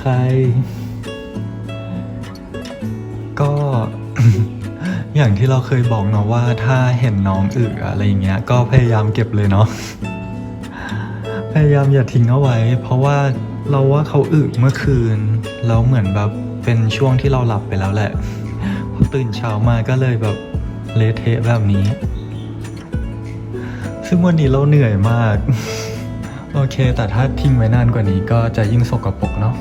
ใคร ก็อย่างที่เราเคยบอกเนาะว่าถ้าเห็นน้องอึอะไรอย่างเงี้ย ก็พยายามเก็บเลยเนาะพยายามอย่าทิ้งเอาไว้ เพราะว่าเราว่าเขาอึเมื่อคืนแล้วเหมือนแบบเป็นช่วงที่เราหลับไปแล้วแหละพอตื่นเช้ามาก็เลยแบบเละเทะแบบนี้ ซึ่งวันนี้เราเหนื่อยมาก โอเค แต่ถ้าทิ้งไว้นานกว่านี้ก็จะยิ่งสกปรกเนาะ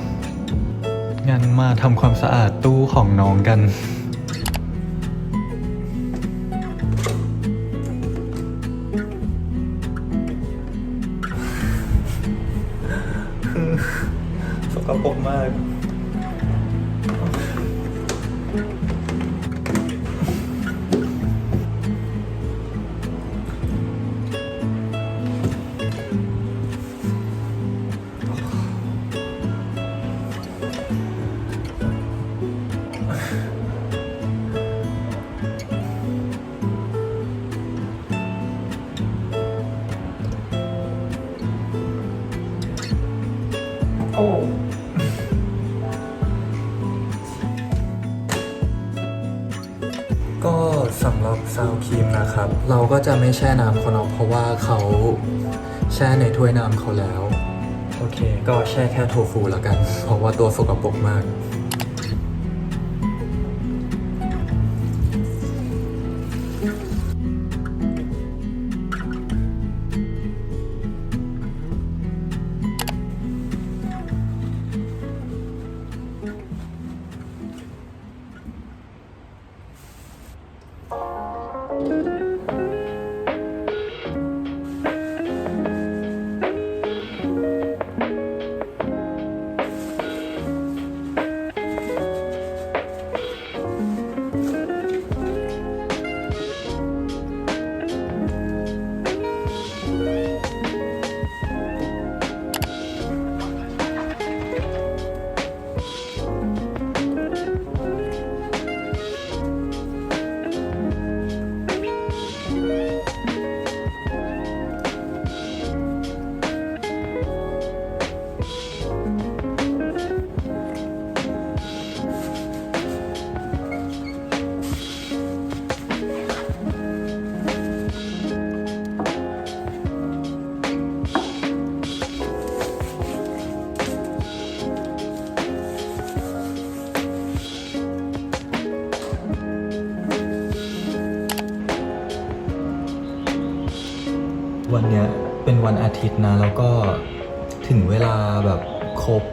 งั้นมาทำความสะอาดตู้ของน้องกัน นะครับ เราก็จะไม่แช่น้ำเขาเนาะเพราะว่าเขาแช่ในถ้วยน้ำเขาแล้ว โอเค ก็แช่แค่โทฟูแล้วกัน เพราะว่าตัวสกปรกมาก วันเนี้ยเป็นวันอาทิตย์นะ แล้วก็ถึงเวลาแบบครบ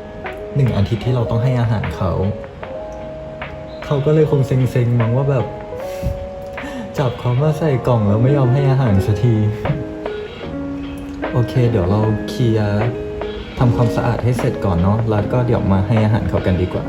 หนึ่งอาทิตย์ที่เราต้องให้อาหารเขา เขาก็เลยคงเซ็งๆมั้งว่าแบบ จับเขามาใส่กล่องแล้วไม่ยอมให้อาหารสักที โอเค เดี๋ยวเราเคลียร์ทำความสะอาดให้เสร็จก่อนเนาะแล้วก็เดี๋ยวมาให้อาหารเขากันดีกว่า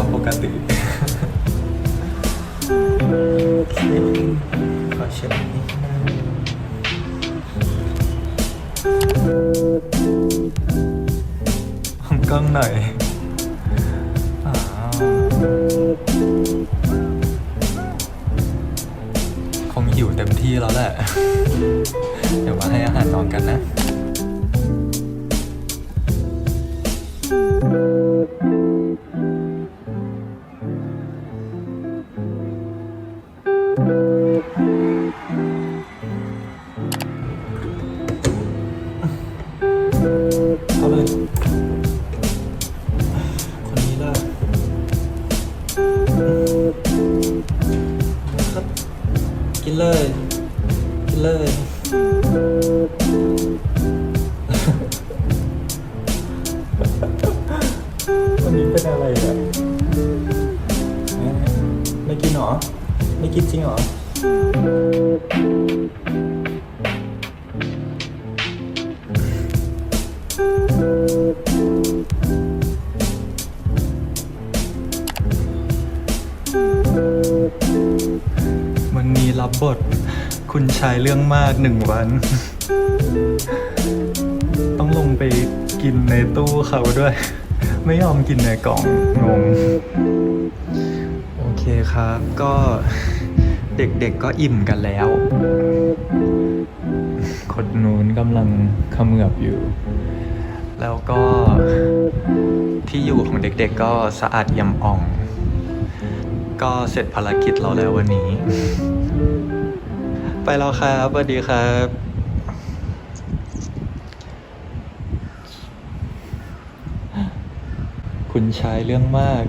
สภาปกติโอเคขอเช็ดนิดนึงผมกล้องหน่อยอ้าวคงหิวเต็มที่แล้วแหละ เดี๋ยวมาให้อาหารน้องกันนะเอ บท คุณชายเรื่องมากหนึ่งวัน ต้องลงไปกินในตู้เขาด้วย ไม่ยอมกินในกล่องงงโอเคครับ ก็เด็กๆก็อิ่มกันแล้วคนนู้นกำลังขมือบอยู่ แล้วก็ที่อยู่ของเด็กๆก็สะอาดเยี่ยมอ่อง ก็เสร็จภารกิจเราแล้ววันนี้ ไปแล้วครับสวัสดีครับคุณชายเรื่องมาก